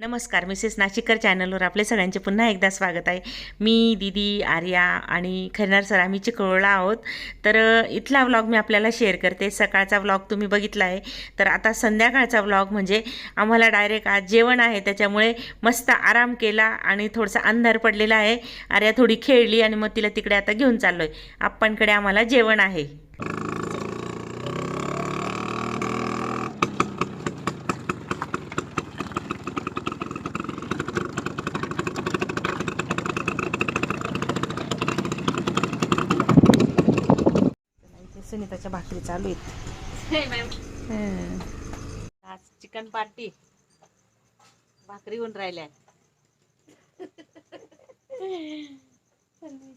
नमस्कार मिसेस नाशिककर चॅनलवर आपले सगळ्यांचे पुन्हा एकदा स्वागत आहे. मी दिदी आर्या आणि खैरनार सर आम्ही चिकळला आहोत. तर इथला व्लॉग मी आपल्याला शेअर करते. सकाळचा व्लॉग तुम्ही बघितला आहे. तर आता संध्याकाळचा व्लॉग म्हणजे आम्हाला डायरेक्ट आज जेवण आहे. त्याच्यामुळे मस्त आराम केला आणि थोडासा अंधार पडलेला आहे. आर्या थोडी खेळली आणि मग तिला तिकडे आता घेऊन चाललो आहे आप्पांकडे आम्हाला जेवण आहे. सुनीताच्या भाकरी चालू आहेत. हं. आज चिकन पार्टी. भाकरी होऊन राहिल्या.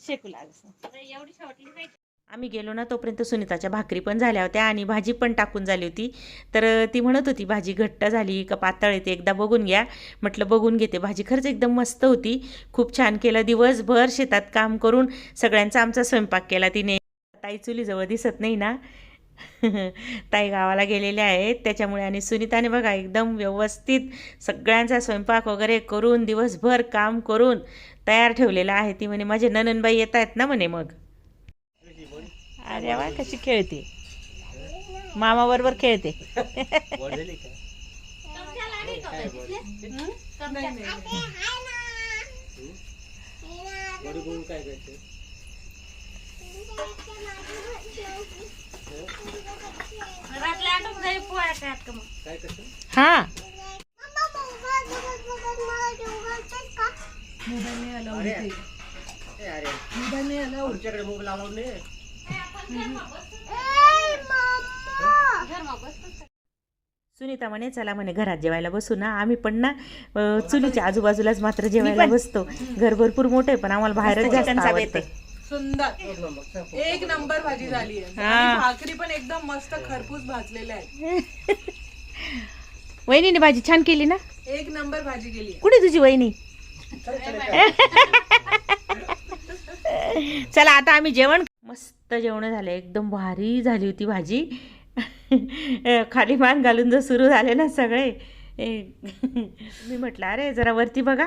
शेकू लाग आम्ही गेलो ना तोपर्यंत सुनीताच्या भाकरी पण झाल्या होत्या आणि भाजी पण टाकून झाली होती. तर ती म्हणत होती भाजी घट्ट झाली का पातळ येते एकदा बघून घ्या. म्हटलं बघून घेते. भाजी खरंच एकदम मस्त होती. खूप छान केलं. दिवसभर शेतात काम करून सगळ्यांचा आमचा स्वयंपाक केला तिने. ताई चुलीजवळ दिसत नाही ना? ताई गावाला गेलेल्या आहेत. त्याच्यामुळे आणि सुनीताने बघा एकदम व्यवस्थित सगळ्यांचा स्वयंपाक वगैरे करून दिवसभर काम करून तयार ठेवलेला आहे. ती म्हणे माझे नननबाई येत आहेत ना? म्हणे मग. अरे वा कशी खेळते. मामाबरोबर खेळते. हा. आमच्याकडे मोबाईल अलाउड नाही सुनीता म्हणे चला म्हणे घरात जेवायला बसू ना. आम्ही पण ना अ, चुलीच्या आजूबाजूलाच मात्र जेवायला बसतो. घर भरपूर मोठं आहे पण आम्हाला बाहेरच जास्त आवडतं. सुंदर. एक नंबर भाजी झाली आहे. भाकरी पण एकदम मस्त खरपूस भाजलेल्या आहेत. वहिनीने भाजी छान केली ना? एक नंबर भाजी केली आहे. कुठे तुझी वहिनी? चला आता आम्ही जेवण मस्त जेवण झालं. एकदम भारी झाली होती भाजी. खाली मान घालून जर सुरू झाले ना सगळे. मी म्हटलं अरे जरा वरती बघा.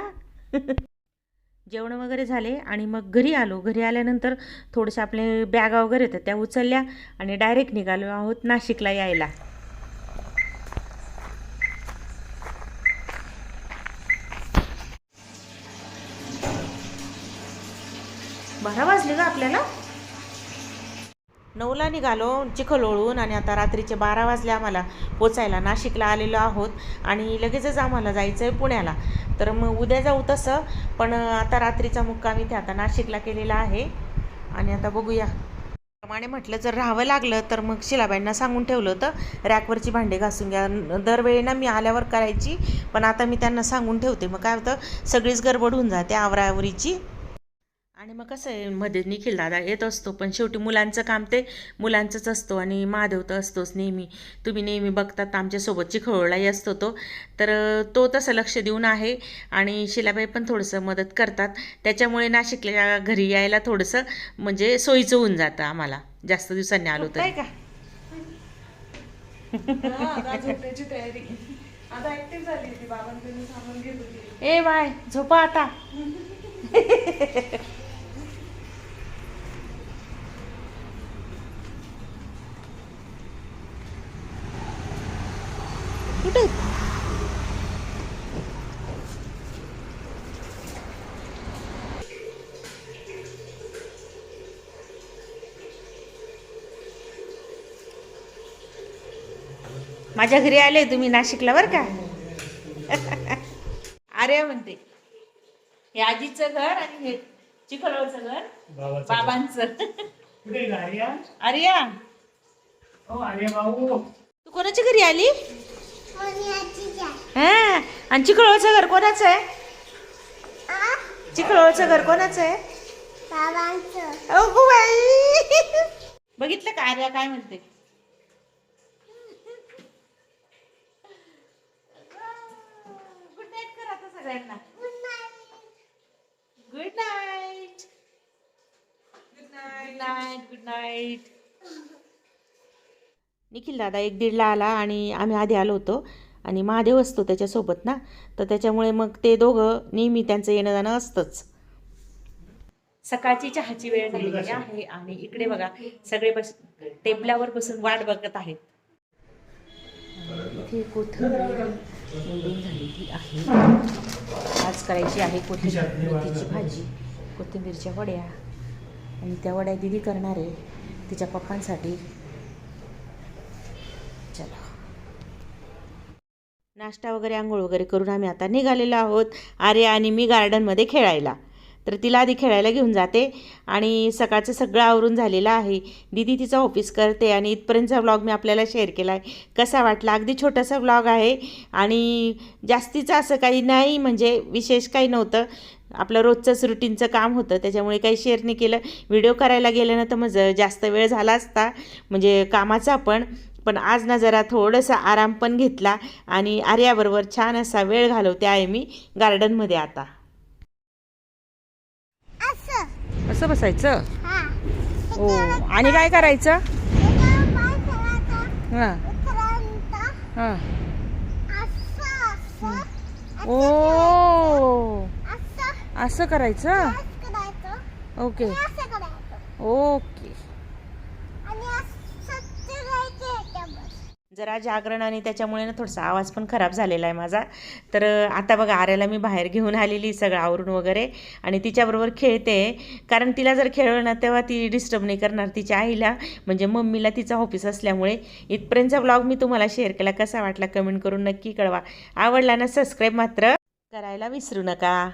जेवण वगैरे झाले आणि मग घरी आलो. घरी आल्यानंतर थोडंसं आपले बॅगा वगैरे होत्या त्या उचलल्या आणि डायरेक्ट निघालो आहोत नाशिकला यायला. बारा वाजले का आपल्याला? नऊला निघालो चिखलोळून आणि आता रात्रीचे बारा वाजले आम्हाला पोचायला. नाशिकला आलेलो आहोत आणि लगेचच आम्हाला जायचं आहे पुण्याला. तर मग उद्या जाऊ तसं पण आता रात्रीचा मुक्काम इथे आता नाशिकला केलेला आहे. आणि आता बघूया. प्रमाणे म्हटलं जर राहावं लागलं तर मग शिलाबाईंना सांगून ठेवलं होतं रॅकवरची भांडे घासून घ्या. दरवेळी ना मी आल्यावर करायची पण आता मी त्यांना सांगून ठेवते. मग काय होतं सगळीच गडबड होऊन जाते आवरावरीची आणि मग कसं आहे मध्ये निखिल दादा येत असतो पण शेवटी मुलांचं काम ते मुलांचंच असतो आणि महादेव तर असतोच नेहमी. तुम्ही नेहमी बघतात आमच्यासोबत चिखवळलाही असतो तो. तर तो तसं लक्ष देऊन आहे आणि शिलाबाई पण थोडंसं मदत करतात. त्याच्यामुळे नाशिकला घरी यायला थोडंसं म्हणजे सोयीचं होऊन जातं आम्हाला. जास्त दिवसांनी आलो तर. का? ए बाय झोपा आता. माझ्या घरी आले तुम्ही नाशिकला बरं का? अरे म्हणते हे आजीचं घर आणि हे चिखलवरचं घर बाबांचं हो अरे भाऊ. तू कोणाच्या घरी आली? हा आणि चिखलवरचं घर कोणाचं आहे? चिखलवरचं घर कोणाचं आहे? बघितलं का आर्या काय म्हणते? निखिल दादा एक दीडला आला आणि आम्ही आधी आलो होतो. आणि महादेव असतो त्याच्यासोबत ना. तर त्याच्यामुळे मग ते दोघं नेहमी त्यांचं येणं जाणं असतंच. सकाळची चहाची वेळ झालेली आहे आणि इकडे बघा सगळे बस टेबलावर बसून वाट बघत आहेत. इथे कोथिंबीर निवडून झालेली आहे. आज करायची आहे कोथिंबीर मेथीची भाजी. कोथिंबीरच्या वड्या. आणि त्या वड्या दिदी करणार आहे तिच्या पप्पांसाठी. चला. नाश्ता वगैरे आंघोळ वगैरे करून आम्ही आता निघालेलो आहोत. आर्या आणि मी गार्डनमध्ये खेळायला. तर तिला आधी खेळायला घेऊन जाते. आणि सकाळचं सगळं आवरून झालेलं आहे. दीदी तिचा ऑफिस करते आणि इथपर्यंतचा व्लॉग मी आपल्याला शेअर केला आहे कसा वाटला? अगदी छोटासा व्लॉग आहे. आणि जास्तीचं असं काही नाही म्हणजे विशेष काही नव्हतं. आपलं रोजचंच रुटीनचं काम होतं. त्याच्यामुळे काही शेअर नाही केलं. व्हिडिओ करायला गेलं ना तर मग जास्त वेळ झाला असता. म्हणजे कामाचा पण. पण आज ना जरा थोडंसं आराम पण घेतला आणि आर्याबरोबर छान असा वेळ घालवते आहे मी गार्डनमध्ये आता. असं. बसायचं? हो. आणि काय करायचं? हां. हां. ओ. असं. करायचं? ओके. ओके जरा जागरण आणि त्याच्यामुळे ना थोडासा आवाज पण खराब झालेला आहे माझा. तर आता बघा आर्याला मी बाहेर घेऊन आलेली सगळं आवरून वगैरे आणि तिच्याबरोबर खेळते. कारण तिला जर खेळलं ना तेव्हा ती डिस्टर्ब नाही करणार तिच्या आईला. म्हणजे मम्मीला तिचा ऑफिस असल्यामुळे. इथपर्यंतचा ब्लॉग मी तुम्हाला शेअर केला. कसा वाटला कमेंट करून नक्की कळवा. आवडला ना सबस्क्राईब मात्र करायला विसरू नका.